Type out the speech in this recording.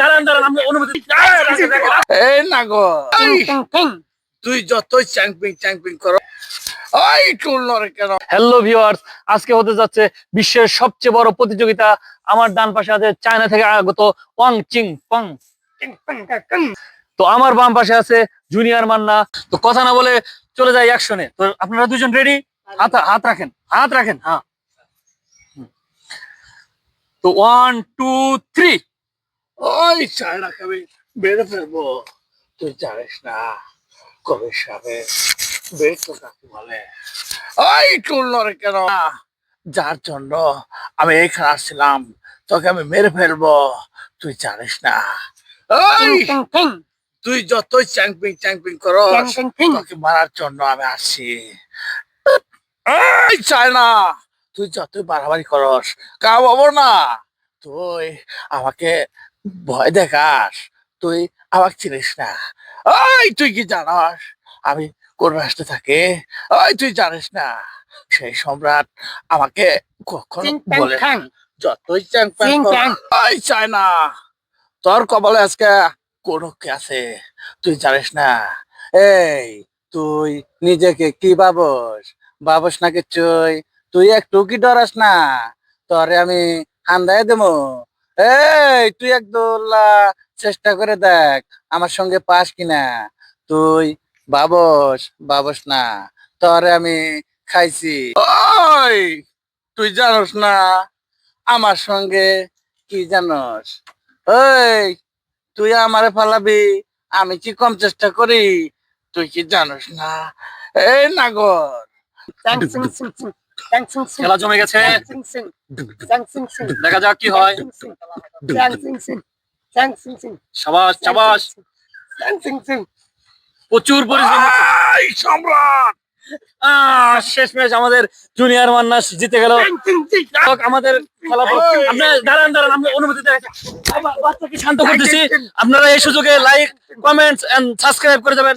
দাঁড়ান দাঁড়ান আমি অনুমতি এই না গো। তুই যতই চ্যাংপিং চ্যাংপিং করো। হ্যালো ভিউয়ার্স আজকে হতে যাচ্ছে বিশ্বের সবচেয়ে বড় প্রতিযোগিতা। আমার ডান পাশে আছে চায়না থেকে আগত ওয়াং চিং পং তো আমার বাম পাশে আছে জুনিয়র মান্না। তো কথা না বলে চলে যাই অ্যাকশনে তো আপনারা দুজন রেডি হাত হাত রাখেন হাত রাখেন হ্যাঁ। তো ওয়ান টু থ্রি ওই চায়না কবি বেড়ে ফেলব। তুই জানিস না কবে সাবে বেড়ে তো কাকে বলে? ওই টুল নরে কেন? যার জন্য আমি এখানে আসছিলাম তোকে আমি মেরে ফেলব। তুই জানিস না। ওই তুই যতই চ্যাংপিং চ্যাংপিং করো তোকে মারার জন্য আমি আসছি। এই চায়না তুই যতই বাড়াবাড়ি করস কাউ হব না। তুই আমাকে ভয় দেখাস তুই আমাকে চিনিস না। ওই তুই কি জানাস? আমি কোন রাষ্ট্রে থাকি? ওই তুই জানিস না। সেই সম্রাট আমাকে কখনো বলে যতই চ্যাং চ্যাং। তোর কপালে আজকে কোন কি আছে? তুই জানিস না। এই তুই নিজেকে কি ভাবস? ভাবস না কিছুই। তুই একটু কি ডরাস না? তোরে আমি হান্দায় দেবো। এই, তুই একদোলা চেষ্টা করে দেখ আমার সঙ্গে পাস কিনা। তুই বাবস বাবস না, তোরে আমি খাইছি। ওই, তুই জানোস না, আমার সঙ্গে কি জানোস? ওই, তুই আমারে ফালাবি, আমি কি কম চেষ্টা করি? তুই কি জানোস না? এই নাগর। খেলা জমে গেছে। দেখা যাক কি হয়। সাবাস সাবাস। প্রচুর পরিশ্রম। সম্রাট! শেষমেশ আমাদের জুনিয়র মান্না জিতে গেল। আমাদের দাঁড়ান দাঁড়ান আমরা অনুমতি বাচ্চাকে শান্ত করতেছি। আপনারা এই সুযোগে লাইক কমেন্টস এন্ড সাবস্ক্রাইব করে যাবেন।